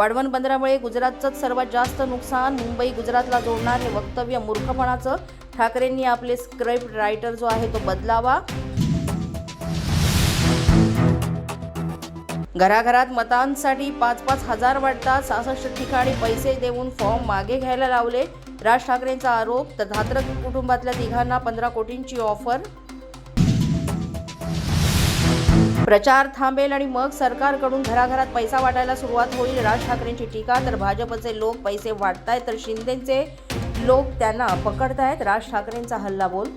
वाढवण बंदरामुळे गुजरातचंच सर्वात जास्त नुकसान मुंबई गुजरातला जोडणार हे वक्तव्य मूर्खपणाचं. ठाकरेंनी आपले स्क्रिप्ट रायटर जो आहे तो बदलावा. घराघरात मतांसाठी पाच पाच हजार वाटतात सहासष्ट ठिकाणी पैसे देऊन फॉर्म मागे घ्यायला लावले. राज ठाकरेंचा आरोप तर धात्रक कुटुंबातल्या तिघांना पंधरा कोटींची ऑफर प्रचार थांबेल आणि मग सरकारकडून घराघरात पैसा वाटायला सुरुवात होईल. राज ठाकरेंची टीका तर भाजपचे लोक पैसे वाटतायत तर शिंदेचे लोक त्यांना पकडतायत. राज ठाकरेंचा हल्ला बोल.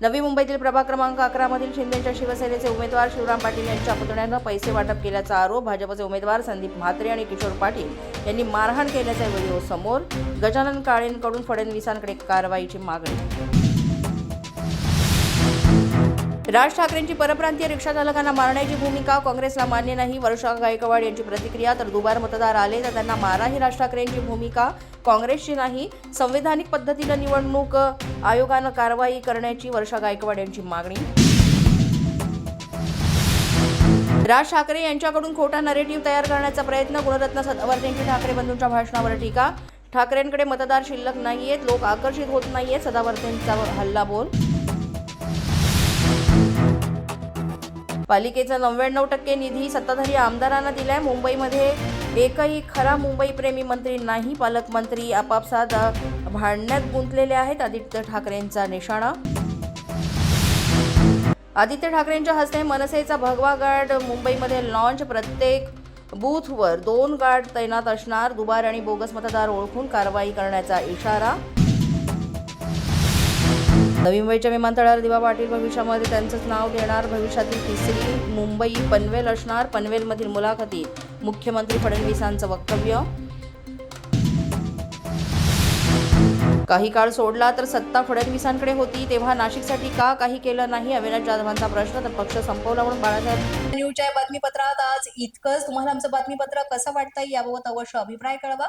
नवी मुंबईतील प्रभाग क्रमांक अकरा मधील शिंदेच्या शिवसेनेचे उमेदवार शिवराम पाटील यांच्या पुतण्यानं पैसे वाटप केल्याचा आरोप. भाजपचे उमेदवार संदीप म्हात्रे आणि किशोर पाटील यांनी मारहाण केल्याचा व्हिडिओ समोर. गजानन काळेंकडून फडणवीसांकडे कारवाईची मागणी. राज ठाकरेंची परप्रांतीय रिक्षा चालकांना मारण्याची भूमिका काँग्रेसला मान्य नाही वर्षा गायकवाड यांची प्रतिक्रिया तर दुबार मतदार आले तर त्यांना मारा ही राज ठाकरेंची भूमिका काँग्रेसची नाही. संवैधानिक पद्धतीनं निवडणूक आयोगानं कारवाई करण्याची वर्षा गायकवाड यांची मागणी. राज ठाकरे यांच्याकडून खोटा नरेटिव्ह तयार करण्याचा प्रयत्न गुणरत्न सदावर्तेंची ठाकरे बंधूंच्या भाषणावर टीका. ठाकरेंकडे मतदार शिल्लक नाहीयेत लोक आकर्षित होत नाहीयेत सदावर्तेंचा हल्ला बोल. पालिकेचा नव्याण्णव टक्के निधी सत्ताधारी आमदारांना दिलाय. मुंबईमध्ये एकही खरा मुंबई प्रेमी मंत्री नाही. पालकमंत्री आपापसात भांडण्यात गुंतलेले आहेत. आदित्य ठाकरेंचा निशाणा. आदित्य ठाकरेंच्या हस्ते मनसेचा भगवा गार्ड मुंबईमध्ये लॉन्च प्रत्येक बूथवर दोन गार्ड तैनात असणार. दुबार आणि बोगस मतदार ओळखून कारवाई करण्याचा इशारा. नवी मुंबईच्या विमानतळावर दिवा पाटील भविष्यामध्ये त्यांचंच नाव देणार भविष्यातील तिसरी मुंबई पनवेल असणार. पनवेलमधील मुलाखतीत मुख्यमंत्री फडणवीसांचं वक्तव्य. काही काळ सोडला तर सत्ता फडणवीसांकडे होती. तेव्हा नाशिकसाठी का काही केलं नाही? अविनाश जाधवांचा प्रश्न तर पक्ष संपवला म्हणून बाळासाहेब न्यूजच्या बातमीपत्रात आज इतकंच. तुम्हाला आमचं बातमीपत्र कसं वाटतंय याबाबत अवश्य अभिप्राय कळवा.